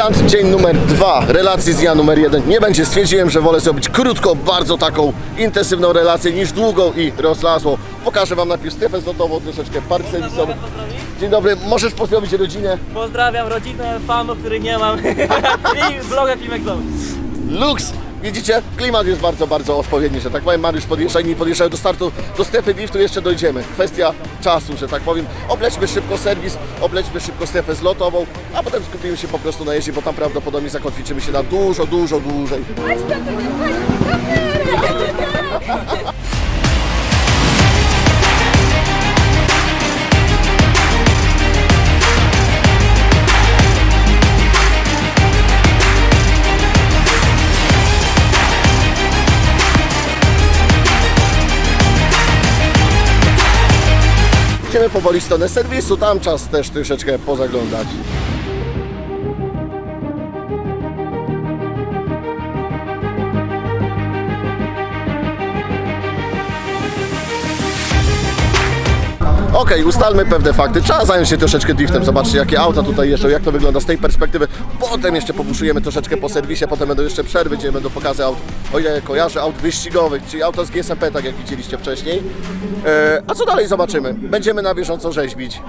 klimat, dzień numer dwa, relacji z dnia numer jeden. Nie będzie, stwierdziłem, że wolę zrobić krótko, bardzo taką intensywną relację niż długą i rozlasłą. Pokażę Wam najpierw strefę zlotową, troszeczkę park serwisowy. Dzień dobry, możesz pozdrowić rodzinę. Pozdrawiam rodzinę, fanów, których nie mam i vloga Klimek. Lux! Widzicie? Klimat jest bardzo, bardzo odpowiedni, że tak powiem. Mariusz podjeżdża, inni podjeżdżają do startu. Do strefy driftu jeszcze dojdziemy. Kwestia czasu, że tak powiem. Oblećmy szybko serwis, oblećmy szybko strefę zlotową, a potem skupimy się po prostu na jeździe, bo tam prawdopodobnie zakotwiczymy się na dużo, dużo dłużej. Idziemy powoli w stronę serwisu, tam czas też troszeczkę pozaglądać. Okej, ustalmy pewne fakty. Trzeba zająć się troszeczkę driftem. Zobaczcie, jakie auta tutaj jeżdżą, jak to wygląda z tej perspektywy. Potem jeszcze popuszujemy troszeczkę po serwisie, potem będą jeszcze przerwy, gdzie będą pokazy aut, o ile kojarzę, aut wyścigowych, czyli auta z GSMP, tak jak widzieliście wcześniej. E, a co dalej zobaczymy? Będziemy na bieżąco rzeźbić.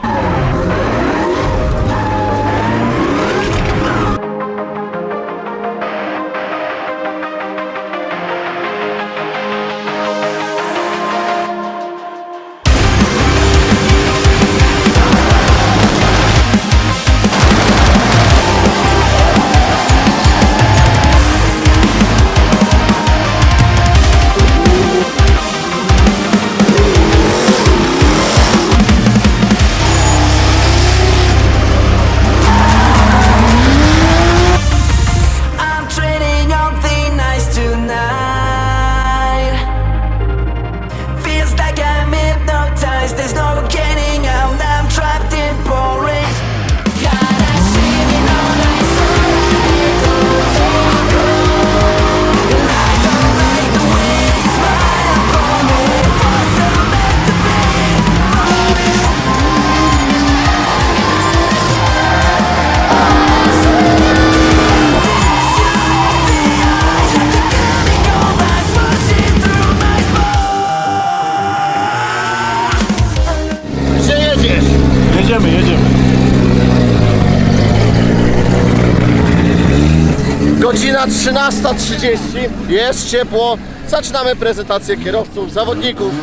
Godzina 13.30, jest ciepło. Zaczynamy prezentację kierowców, zawodników.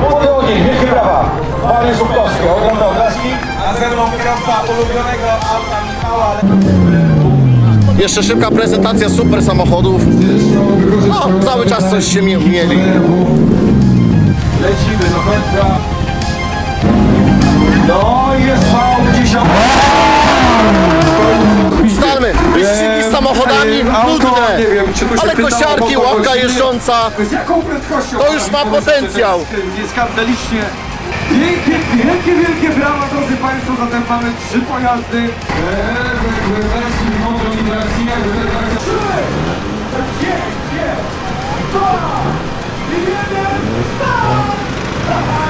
Młody ogień, wielkie brawa. Mariusz Żółkowski, ogromne oklaski. A ze mną kierowca ulubionego auta Michała. Jeszcze szybka prezentacja super samochodów. No, cały czas coś się mi- mieli. Lecimy do końca. No i jest V10. Ustalmy, wyścigi z samochodami auto, nudne, nie wiem, czy to się ale pytało kosiarki, to łapka godzinie. jeżdżąca. Z jaką prędkością? To już ma potencjał. Nie skandalicznie. Wielkie, wielkie, wielkie brawa, drodzy Państwo, zatem mamy trzy pojazdy. Eee, wersji wersji wersji. Trzy, pięć, dwa, jeden, start!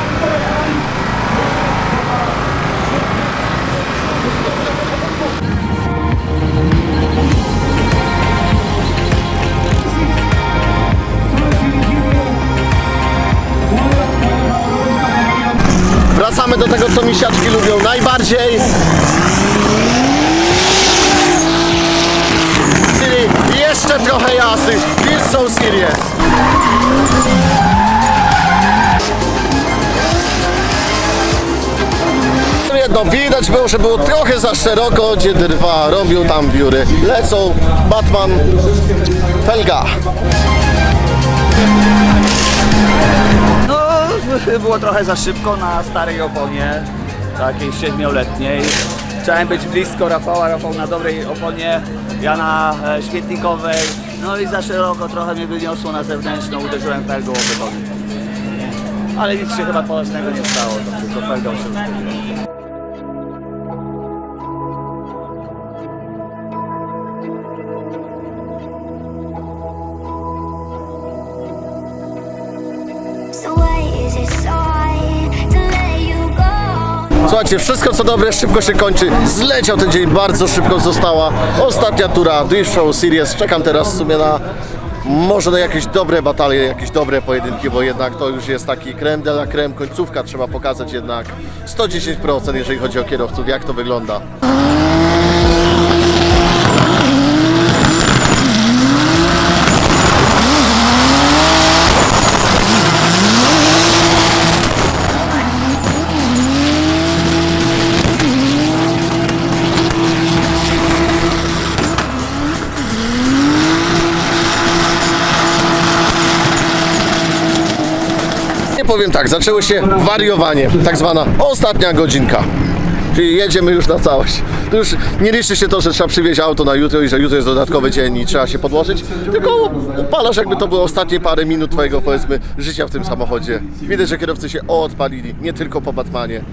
Wracamy do tego, co misiaczki lubią najbardziej. Czyli jeszcze trochę jazdy. This so serious. Jedno, widać było, że było trochę za szeroko, gdzie drwa robią tam wióry. Lecą Batman Felga. Było trochę za szybko na starej oponie, takiej siedmioletniej. Chciałem być blisko Rafała, Rafał na dobrej oponie, ja na e, śmietnikowej. No i za szeroko trochę mnie wyniosło na zewnętrzną, uderzyłem felgą o beton. Ale nic się chyba poważnego nie stało, to tylko felgą się. Słuchajcie, wszystko co dobre szybko się kończy. Zleciał ten dzień, bardzo szybko została ostatnia tura Drift Show Series. Czekam teraz w sumie na może na jakieś dobre batalie, jakieś dobre pojedynki, bo jednak to już jest taki krem de la creme, końcówka trzeba pokazać jednak 110%, jeżeli chodzi o kierowców, jak to wygląda. Powiem tak, zaczęło się wariowanie, tak zwana ostatnia godzinka. Czyli jedziemy już na całość. To już nie liczy się to, że trzeba przywieźć auto na jutro i że jutro jest dodatkowy dzień i trzeba się podłożyć, tylko upalasz jakby to było ostatnie parę minut twojego powiedzmy życia w tym samochodzie. Widać, że kierowcy się odpalili, nie tylko po Batmanie.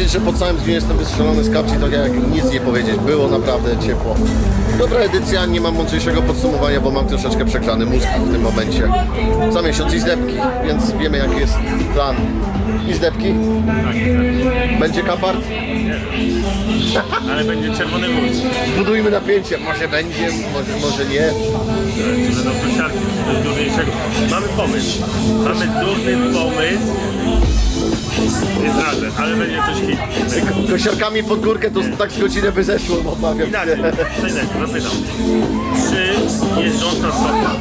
Powiedzieć, że po całym dniu jestem wystrzelony z kapci, to jak nic nie powiedzieć. Było naprawdę ciepło. Dobra edycja, nie mam mądrzejszego podsumowania, bo mam troszeczkę przegrzany mózg w tym momencie. Za miesiąc izdebki, więc wiemy jaki jest plan. Izdebki? Będzie kapart? Ale będzie czerwony wóz. Budujmy napięcie. Może będzie, może, może nie. Będą kosiarki, coś durniejszego. Mamy pomysł. Mamy durny pomysł. Nie zdradzę, ale będzie coś hit. Kosiarkami pod górkę to tak z godzinę by zeszło, obawiam Inaczej, się. inaczej, zapytam. Czy jeżdżąca sofa?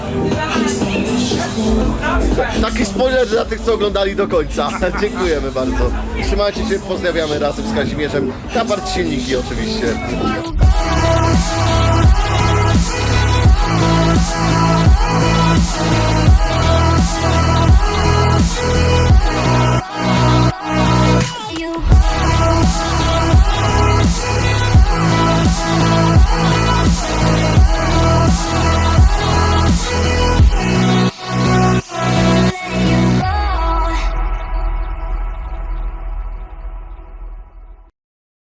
Taki spoiler dla tych, co oglądali do końca. Dziękujemy bardzo. Trzymajcie się, pozdrawiamy razem z Kazimierzem. Tapart silniki oczywiście. We'll be.